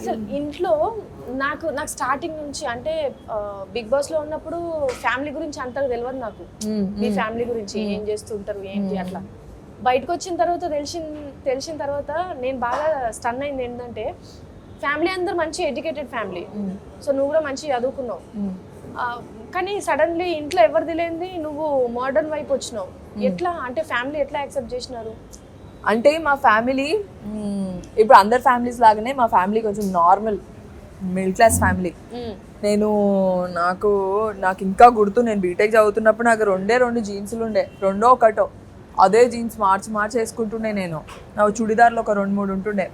అసలు ఇంట్లో నాకు నాకు స్టార్టింగ్ నుంచి అంటే బిగ్ బాస్లో ఉన్నప్పుడు ఫ్యామిలీ గురించి అంతగా తెలియదు నాకు. మీ ఫ్యామిలీ గురించి ఏం చేస్తుంటారు ఏంటి అట్లా. బయటకు వచ్చిన తర్వాత తెలిసిన తెలిసిన తర్వాత నేను బాగా స్టన్ అయింది ఏంటంటే ఫ్యామిలీ అందరు మంచి ఎడ్యుకేటెడ్ ఫ్యామిలీ. సో నువ్వు కూడా మంచి చదువుకున్నావు. కానీ సడన్లీ ఇంట్లో ఎవరు తెలియంది నువ్వు మోడర్న్ వైపు వచ్చినావు. ఎట్లా అంటే ఫ్యామిలీ ఎట్లా యాక్సెప్ట్ చేసినారు? అంటే మా ఫ్యామిలీ ఇప్పుడు అందరి ఫ్యామిలీస్ లాగానే మా ఫ్యామిలీ కొంచెం నార్మల్ మిడిల్ క్లాస్ ఫ్యామిలీ. నేను నాకు నాకు ఇంకా గుర్తు నేను బీటెక్ చదువుతున్నప్పుడు నాకు రెండే రెండు జీన్స్లు ఉండే రెండో ఒకటో. అదే జీన్స్ మార్చి మార్చి వేసుకుంటుండే నేను. నాకు చుడిదార్లు ఒక రెండు మూడు ఉంటుండే.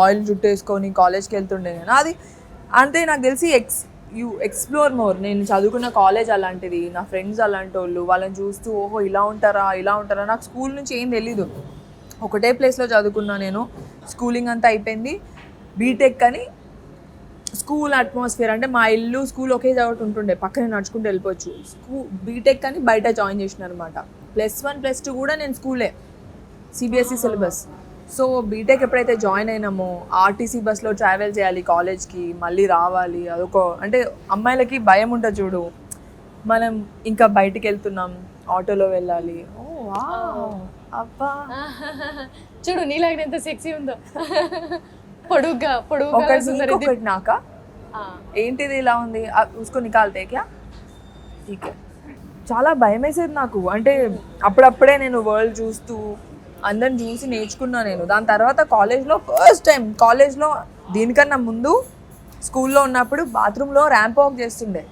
ఆయిల్ జుట్టు వేసుకొని కాలేజ్కి వెళ్తుండే నేను. అది అంతే నాకు తెలిసి ఎక్స్ యూ ఎక్స్ప్లోర్ మోర్. నేను చదువుకున్న కాలేజ్ అలాంటిది నా ఫ్రెండ్స్ అలాంటి వాళ్ళు వాళ్ళని చూస్తూ ఓహో ఇలా ఉంటారా ఇలా ఉంటారా నాకు స్కూల్ నుంచి ఏం తెలీదు. ఒకటే ప్లేస్లో చదువుకున్నా నేను. స్కూలింగ్ అంతా అయిపోయింది. బీటెక్ అని స్కూల్ అట్మాస్ఫియర్ అంటే మా ఇల్లు స్కూల్ ఒకే చోట ఉంటుండే. పక్కనే నడుచుకుంటూ వెళ్ళిపోవచ్చు. స్కూల్ బీటెక్ అని బయట జాయిన్ చేసిన అనమాట ప్లస్ వన్ ప్లస్ టూ కూడా నేను స్కూలే C B S E syllabus so B Tech ఎప్పుడైతే జాయిన్ అయినామో ఆర్టీసీ బస్లో ట్రావెల్ చేయాలి కాలేజ్కి మళ్ళీ రావాలి అదొక అంటే అమ్మాయిలకి భయం ఉంటుంది చూడు. మనం ఇంకా బయటికి వెళ్తున్నాం ఆటోలో వెళ్ళాలి. ఓ అబ్బా. చూడు నీలాగిన ఎంత సెక్సీ ఉందో. పొడుగ్గా పొడుగుగా ఒకటి నీకు, ఏంటిది ఇలా ఉంది? ఉస్కో నికాల్తే క్యా ఠీక్. చాలా భయం వేసేది నాకు. అంటే అప్పుడప్పుడే నేను వరల్డ్ చూస్తూ అందరిని చూసి నేర్చుకున్నా నేను. దాని తర్వాత కాలేజ్లో ఫస్ట్ టైం కాలేజ్లో దీనికన్నా ముందు స్కూల్లో ఉన్నప్పుడు బాత్రూంలో ర్యాంప్ వాక్ చేస్తుండే.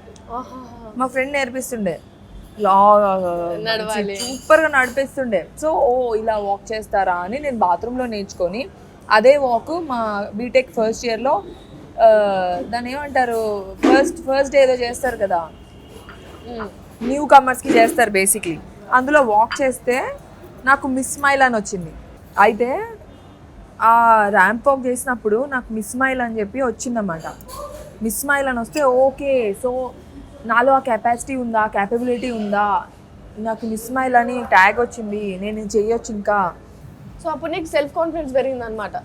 మా ఫ్రెండ్ నేర్పిస్తుండే. నడవాలి. సూపర్గా నడిపిస్తుండే. సో ఓ ఇలా వాక్ చేస్తారా అని నేను బాత్రూంలో నేర్చుకొని అదే వాక్ మా బీటెక్ ఫస్ట్ ఇయర్లో దాన్ని ఏమంటారు ఫస్ట్ ఫస్ట్ డే ఏదో చేస్తారు కదా? న్యూ కమర్స్కి చేస్తారు బేసిక్లీ అందులో వాక్ చేస్తే నాకు మిస్ మైల్ అని వచ్చింది. అయితే ఆ ర్యాంప్ వాక్ చేసినప్పుడు నాకు మిస్ మైల్ అని చెప్పి వచ్చిందన్నమాట. మిస్ మైల్ అని వస్తే ఓకే సో నాలో ఆ కెపాసిటీ ఉందా? క్యాపబిలిటీ ఉందా? నాకు మిస్మైల్ అని ట్యాగ్ వచ్చింది. నేను చేయొచ్చు ఇంకా. సో అప్పుడు నీకు సెల్ఫ్ కాన్ఫిడెన్స్ పెరిగింది అనమాట